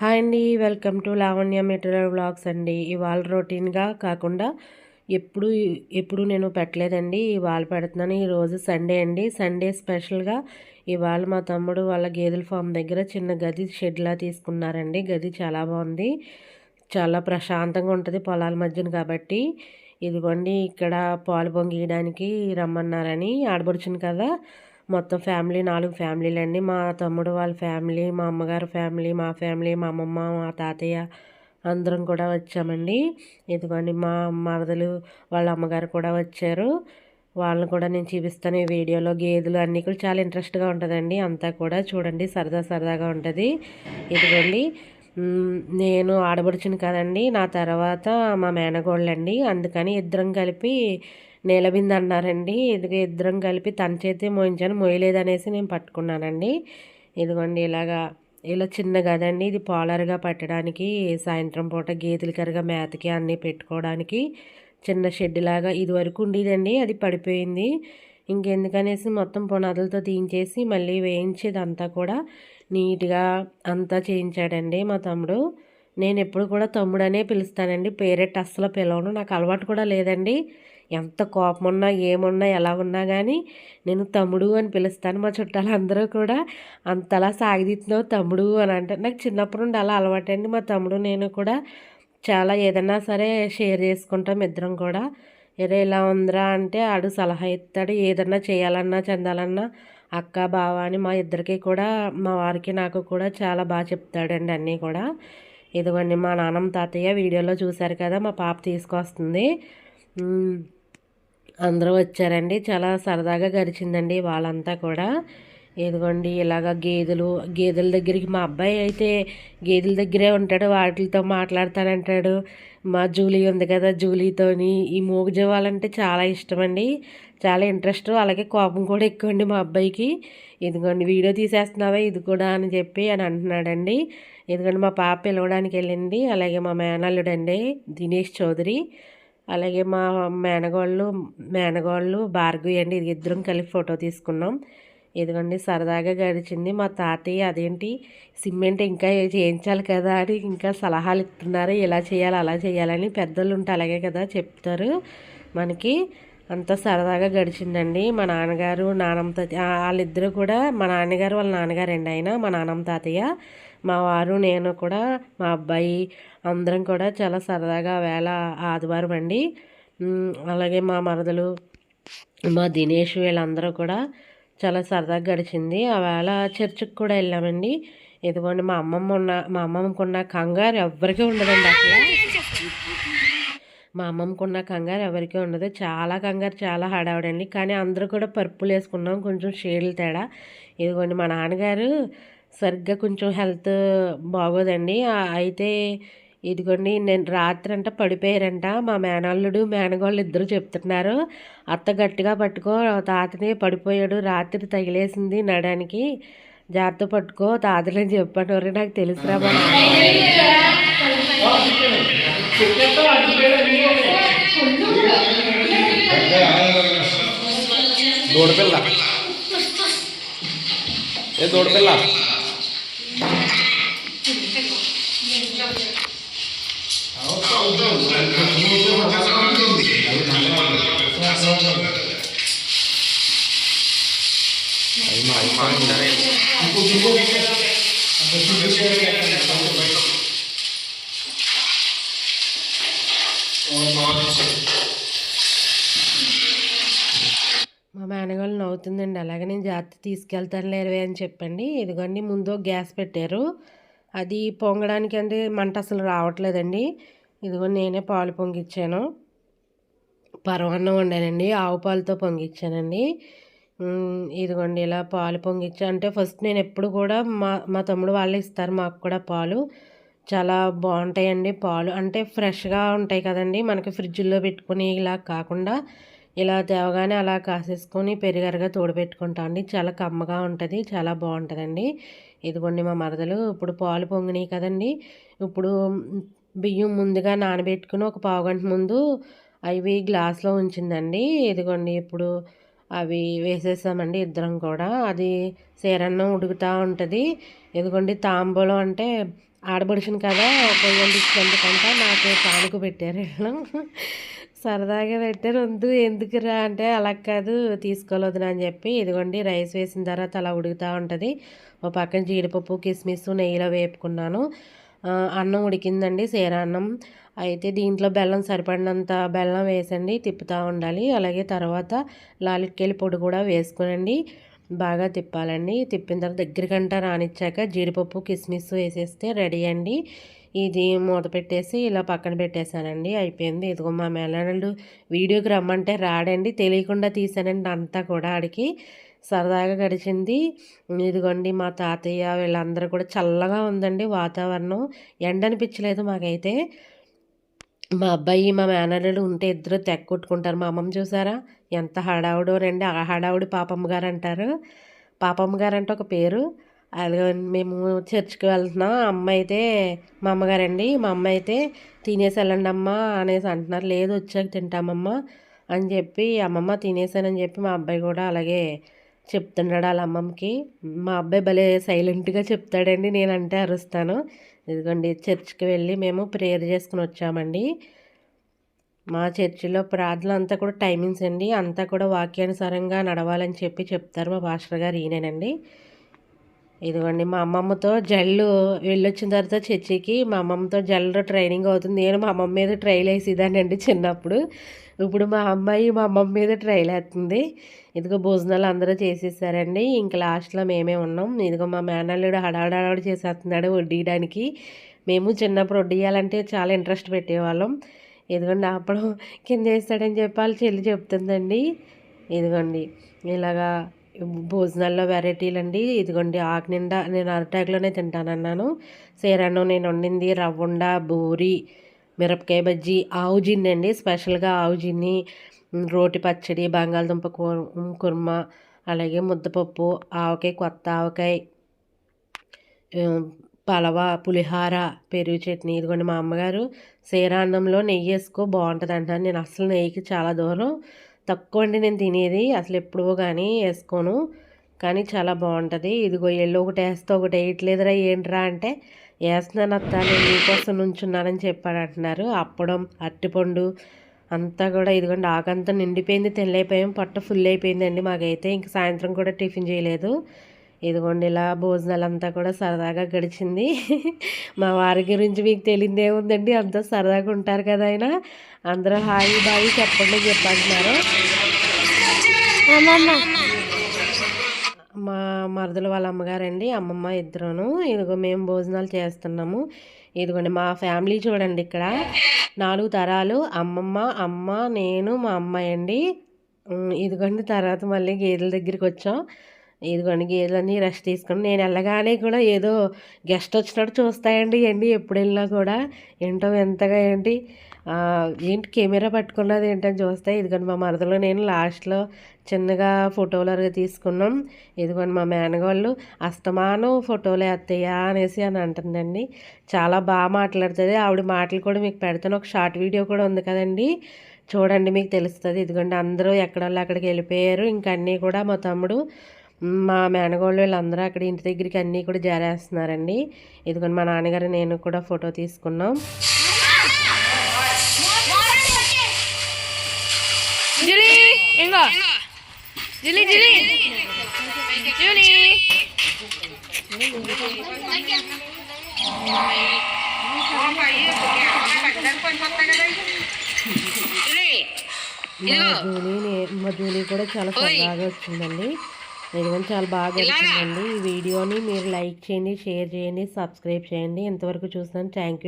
Hi అండి welcome to Lavanya material blogs అండి. ఇవాళ రొటీన్గా కాకుండా ఎప్పుడు ఎప్పుడు నేను పెట్టలేదండి ఇవాళ పెడుతున్నాను. ఈరోజు సండే అండి. సండే స్పెషల్గా ఇవాళ మా తమ్ముడు వాళ్ళ గేదెల ఫామ్ దగ్గర చిన్న గది షెడ్లా తీసుకున్నారండి. గది చాలా బాగుంది. చాలా ప్రశాంతంగా ఉంటుంది పొలాల మధ్యన కాబట్టి. ఇదిగోండి ఇక్కడ పాలు పొంగియడానికి రమ్మన్నారని ఆడబడుచును కదా. మొత్తం ఫ్యామిలీ నాలుగు ఫ్యామిలీలు అండి. మా తమ్ముడు వాళ్ళ ఫ్యామిలీ మా అమ్మగారు ఫ్యామిలీ మా ఫ్యామిలీ మా అమ్మమ్మ మా తాతయ్య అందరం కూడా వచ్చామండి. ఇదిగోండి మా మరదలు వాళ్ళ అమ్మగారు కూడా వచ్చారు. వాళ్ళని కూడా నేను చూపిస్తాను ఈ వీడియోలో. గేదెలు అన్నీ కూడా చాలా ఇంట్రెస్ట్గా ఉంటుందండి. అంతా కూడా చూడండి సరదా సరదాగా ఉంటుంది. ఇదిగోండి నేను ఆడబడుచును కదండి. నా తర్వాత మా మేనగోళ్ళండి. అందుకని ఇద్దరం కలిపి నేలబింద అన్నారండి. ఇదిగో ఇద్దరం కలిపి తన చేతి మోయించాను మోయలేదనేసి నేను పట్టుకున్నానండి. ఇదిగోండి ఇలాగా ఇలా చిన్న గదండి. ఇది పాలర్గా పట్టడానికి సాయంత్రం పూట గేదెలు కరగా మేతకి అన్నీ పెట్టుకోవడానికి చిన్న షెడ్ లాగా ఇది వరకు ఉండేదండి. అది పడిపోయింది. ఇంకెందుకనేసి మొత్తం పునాదులతో తీయించేసి మళ్ళీ వేయించేదంతా కూడా నీట్గా అంతా చేయించాడండి మా తమ్ముడు. నేను ఎప్పుడు కూడా తమ్ముడనే పిలుస్తానండి. పేరెట్ అస్సలు పిలవను. నాకు అలవాటు కూడా లేదండి. ఎంత కోపం ఉన్నా ఏమున్నా ఎలా ఉన్నా కానీ నేను తమ్ముడు అని పిలుస్తాను. మా చుట్టాలు అందరూ కూడా అంతలా సాగిదిస్తున్నావు తమ్ముడు అని అంటే నాకు చిన్నప్పటి నుండి అలా అలవాటండి. మా తమ్ముడు నేను కూడా చాలా ఏదన్నా సరే షేర్ చేసుకుంటాం ఇద్దరం కూడా. ఎరే ఇలా ఉందిరా అంటే ఆడు సలహా ఇస్తాడు ఏదన్నా చేయాలన్నా చెందాలన్నా అక్క బావ అని మా ఇద్దరికి కూడా మా వారికి నాకు కూడా చాలా బాగా చెప్తాడండి అన్నీ కూడా. ఇదిగోండి మా నాన్నమ్మ తాతయ్య వీడియోలో చూశారు కదా మా పాప తీసుకొస్తుంది. అందరూ వచ్చారండి. చాలా సరదాగా గడిచిందండి వాళ్ళంతా కూడా. ఇదిగోండి ఇలాగ గేదెలు గేదెల దగ్గరికి మా అబ్బాయి అయితే గేదెల దగ్గరే ఉంటాడు వాటితో మాట్లాడతానంటాడు మా జూలీ ఉంది కదా జూలీతోని ఈ మూగజవాలంటే చాలా ఇష్టం అండి చాలా ఇంట్రెస్ట్ అలాగే కోపం కూడా ఎక్కువ అండి మా అబ్బాయికి. ఇదిగోండి వీడియో తీసేస్తున్నావా ఇది కూడా అని చెప్పి అని అంటున్నాడండి. ఎందుకంటే మా పాప పిలవడానికి వెళ్ళింది అలాగే మా మేనల్లుడండి దినేష్ చౌదరి అలాగే మా మేనగోళ్ళు మేనగోళ్ళు భార్గవి అండి ఇది ఇద్దరం కలిపి ఫోటో తీసుకున్నాం. ఇదిగోండి సరదాగా గడిచింది. మా తాతయ్య అదేంటి సిమెంట్ ఇంకా చేయించాలి కదా అని ఇంకా సలహాలు ఇస్తున్నారు ఇలా చేయాలి అలా చేయాలని పెద్దలు ఉంటే అలాగే కదా చెప్తారు మనకి. అంత సరదాగా గడిచిందండి. మా నాన్నగారు నానమ్మ తాతయ్య వాళ్ళిద్దరూ కూడా మా నాన్నగారు వాళ్ళ నాన్నగారు అండి ఆయన మా నానమ్మ తాతయ్య. మా వారు నేను కూడా మా అబ్బాయి అందరం కూడా చాలా సరదాగా వేళ ఆదివారం అండి. అలాగే మా మరదలు మా దినేష్ వీళ్ళందరూ కూడా చాలా సరదాగా గడిచింది. ఆ వేళ చర్చికి కూడా వెళ్ళామండి. ఇదిగోండి మా అమ్మమ్మ ఉన్న మా అమ్మమ్మకున్న కంగారు ఎవ్వరికీ ఉండదండి అసలు. మా అమ్మమ్మకున్న కంగారు ఎవరికీ ఉండదు. చాలా కంగారు చాలా హడావిడండి. కానీ అందరూ కూడా పరుపులు వేసుకున్నాం. కొంచెం షేడ్లు తేడా. ఇదిగోండి మా నాన్నగారు సరిగ్గా కొంచెం హెల్త్ బాగోదండి. అయితే ఇదిగోండి నేను రాత్రి అంట పడిపోయారంట. మా మేనల్లుడు మేనగోళ్ళు ఇద్దరు చెప్తున్నారు అత్త గట్టిగా పట్టుకో తాతని పడిపోయాడు రాత్రి తగిలేసింది నడానికి జాగ్రత్త పట్టుకో తాతలని చెప్పాను నాకు తెలుసురా దూడపిల్ల. ఏ దూడపిల్ల? మా మేనగాళ్ళు నవ్వుతుందండి అలాగే నేను జాగ్రత్త తీసుకెళ్తాను లేరువే అని చెప్పండి. ఇదిగోండి ముందు గ్యాస్ పెట్టారు. అది పొంగడానికి అంటే మంట అసలు రావట్లేదండి. ఇదిగో నేనే పాలు పొంగిచ్చాను. పరవన్నం వండానండి. ఆవు పాలతో పొంగిచ్చానండి. ఇదిగోండి ఇలా పాలు పొంగిచ్చా. అంటే ఫస్ట్ నేను ఎప్పుడు కూడా మా మా తమ్ముడు వాళ్ళే ఇస్తారు మాకు కూడా పాలు. చాలా బాగుంటాయండి పాలు. అంటే ఫ్రెష్గా ఉంటాయి కదండి. మనకి ఫ్రిడ్జ్లో పెట్టుకుని ఇలా కాకుండా ఇలా తేవగానే అలా కాసేసుకొని పెరిగరగా తోడుపెట్టుకుంటాం అండి. చాలా కమ్మగా ఉంటుంది చాలా బాగుంటుందండి. ఇదిగోండి మా మరదలు ఇప్పుడు పాలు పొంగినాయి కదండి. ఇప్పుడు బియ్యం ముందుగా నానబెట్టుకుని ఒక పావుగంట ముందు అవి గ్లాస్లో ఉంచిందండి. ఇదిగోండి ఇప్పుడు అవి వేసేసామండి ఇద్దరం కూడా. అది సేరన్నం ఉడుకుతూ ఉంటుంది. ఇదిగోండి తాంబూలం అంటే ఆడబడిసిన కదా పొయ్యండి ఇచ్చినందుకంట నాకు కానుక పెట్టారు సరదాగా పెట్టారు. వద్దు ఎందుకురా? అంటే అలా కాదు తీసుకోలేదు అని చెప్పి ఇదిగోండి రైస్ వేసిన తర్వాత అలా ఉడుకుతూ ఉంటుంది. ఓ పక్కన జీడిపప్పు కిస్మిస్ నెయ్యిలో వేపుకున్నాను. అన్నం ఉడికిందండి సేర అన్నం. అయితే దీంట్లో బెల్లం సరిపడినంత బెల్లం వేసండి తిప్పుతూ ఉండాలి. అలాగే తర్వాత లాలిక్కేలి పొడి కూడా వేసుకునండి. బాగా తిప్పాలండి. తిప్పిన తర్వాత దగ్గరికంటా రానిచ్చాక జీడిపప్పు కిస్మిస్ వేసేస్తే రెడీ అండి. ఇది మూత పెట్టేసి ఇలా పక్కన పెట్టేశానండి. అయిపోయింది. ఇదిగో మా మేనల్లుడు వీడియోకి రమ్మంటే రాడండి. తెలియకుండా తీసానండి అంతా కూడా ఆడికి. సరదాగా గడిచింది. ఇదిగోండి మా తాతయ్య వీళ్ళందరూ కూడా చల్లగా ఉందండి వాతావరణం. ఎండ అనిపించలేదు మాకైతే. మా అబ్బాయి మా మేనల్లుడు ఉంటే ఇద్దరు తెక్కొట్టుకుంటారు. మా అమ్మమ్మ చూసారా? ఎంత హడావుడో రండి ఆ హడావుడి పాపమ్మ గారు అంటారు పాపమ్మ గారు అంటే ఒక పేరు. అలాగే మేము చర్చికి వెళ్తున్నాం. అమ్మ అయితే మా అమ్మగారండి మా అమ్మ అయితే తినేసి వెళ్ళండి అమ్మ అనేసి అంటున్నారు. లేదు వచ్చాక తింటామమ్మ అని చెప్పి అమ్మమ్మ తినేసానని చెప్పి మా అబ్బాయి కూడా అలాగే చెప్తున్నాడు వాళ్ళ అమ్మమ్మకి. మా అబ్బాయి భలే సైలెంట్గా చెప్తాడండి నేనంటే అరుస్తాను. ఇదిగోండి చర్చ్కి వెళ్ళి మేము ప్రేయర్ చేసుకుని వచ్చామండి. మా చర్చిలో ప్రార్థన అంతా కూడా టైమింగ్స్ అండి. అంతా కూడా వాక్యానుసారంగా నడవాలని చెప్పి చెప్తారు మా పాస్టర్ గారు ఈయనేనండి. ఇదిగోండి మా అమ్మమ్మతో జల్లు వెళ్ళొచ్చిన తర్వాత చర్చికి మా అమ్మమ్మతో జల్లు ట్రైనింగ్ అవుతుంది. నేను మా అమ్మమ్మ మీద ట్రైల్ వేసేదానండి చిన్నప్పుడు. ఇప్పుడు మా అమ్మాయి మా అమ్మమ్మ మీద ట్రైల్ వేస్తుంది. ఇదిగో భోజనాలు అందరూ చేసేసారండి. ఇంకా లాస్ట్లో మేమే ఉన్నాం. ఇదిగో మా మేనల్లుడు హడావడాడు చేసేస్తున్నాడు వడ్డీయడానికి. మేము చిన్నప్పుడు వడ్డీయాలంటే చాలా ఇంట్రెస్ట్ పెట్టేవాళ్ళం. ఇదిగోండి అప్పుడు కింద వేస్తాడని చెప్పాలి చెల్లి చెప్తుందండి. ఇదిగోండి ఇలాగా భోజనాల్లో వెరైటీలు అండి ఇదిగోండి ఆకు నిండా నేను అరటాకులోనే తింటానన్నాను. సేరాను నేను వండింది రవ్వండ బూరి మిరపకాయ బజ్జీ ఆవు జిన్ని అండి. స్పెషల్గా ఆవు జిన్ని రోటి పచ్చడి బంగాళదుంప కూర కుర్మ అలాగే ముద్దపప్పు ఆవకాయ కొత్త ఆవకాయ పలవ పులిహార పెరుగు చట్నీ. ఇదిగోండి మా అమ్మగారు సేరాన్నంలో నెయ్యి వేసుకో బాగుంటుంది అంటాను నేను అసలు నెయ్యికి చాలా దూరం. తక్కువ అండి నేను తినేది అసలు ఎప్పుడో కానీ వేసుకోను. కానీ చాలా బాగుంటుంది. ఇదిగో ఎల్లు ఒకటి వేస్తే ఒకటి వేయట్లేదురా ఏంట్రా అంటే వేస్తున్నాను అత్త నేను మీకోసం నుంచున్నానని చెప్పాడు అంటున్నారు. అప్పడం అరటిపండు అంతా కూడా ఇదిగోండి ఆకంతా నిండిపోయింది తెల్లైపోయాం పొట్ట ఫుల్ అయిపోయిందండి. మాకైతే ఇంక సాయంత్రం కూడా టిఫిన్ చేయలేదు. ఇదిగోండి ఇలా భోజనాలు అంతా కూడా సరదాగా గడిచింది. మా వారి గురించి మీకు తెలియదు ఏముందండి అంతా సరదాగా ఉంటారు కదా ఆయన. అందరూ హాయి బాయి చెప్పండి చెప్పంటున్నారు. మా మరదలు వాళ్ళ అమ్మగారండి అమ్మమ్మ ఇద్దరును. ఇదిగో మేము భోజనాలు చేస్తున్నాము. ఇదిగోండి మా ఫ్యామిలీ చూడండి ఇక్కడ. నాలుగు తరాలు అమ్మమ్మ అమ్మ నేను మా అమ్మాయి అండి. ఇదిగోండి తర్వాత మళ్ళీ గేదెల దగ్గరికి వచ్చాం. ఇదిగోండి గేదెలన్నీ రెస్ట్ తీసుకుని నేను వెళ్ళగానే కూడా ఏదో గెస్ట్ వచ్చినట్టు చూస్తాయండి ఇవన్నీ ఎప్పుడు వెళ్ళినా కూడా. ఏంటో ఎంతగా ఏంటి? ఏంటి కెమెరా పట్టుకున్నది ఏంటని చూస్తే ఇదిగోండి మా మరదలో నేను లాస్ట్లో చిన్నగా ఫోటోలు తీసుకున్నాం. ఇదిగోండి మా మేనగాళ్ళు అస్తమానం ఫోటోలు వేస్తాయా అనేసి అని అంటుందండి. చాలా బాగా మాట్లాడుతుంది. ఆవిడ మాటలు కూడా మీకు పెడతాను. ఒక షార్ట్ వీడియో కూడా ఉంది కదండి. చూడండి మీకు తెలుస్తుంది. ఇదిగోండి అందరూ ఎక్కడ వాళ్ళు అక్కడికి వెళ్ళిపోయారు. ఇంకా అన్నీ కూడా మా తమ్ముడు మ్, మేనగోళ్ళు వీళ్ళందరూ అక్కడ ఇంటి దగ్గరికి అన్నీ కూడా జారేస్తున్నారండి. ఇదిగోండి మా నాన్నగారు నేను కూడా ఫోటో తీసుకున్నాం. జూలీ ఇంగో. Julie Julie. జూలీ. మా జూలీ నే- మా జూలీ కూడా చాలా సరదాగా వచ్చిందండి. ఇదిగోండి చాలా బాగా వచ్చిందండి ఈ వీడియోని. మీరు లైక్ చేయండి షేర్ చేయండి సబ్స్క్రైబ్ చేయండి. ఇంతవరకు చూసాను థ్యాంక్ యూ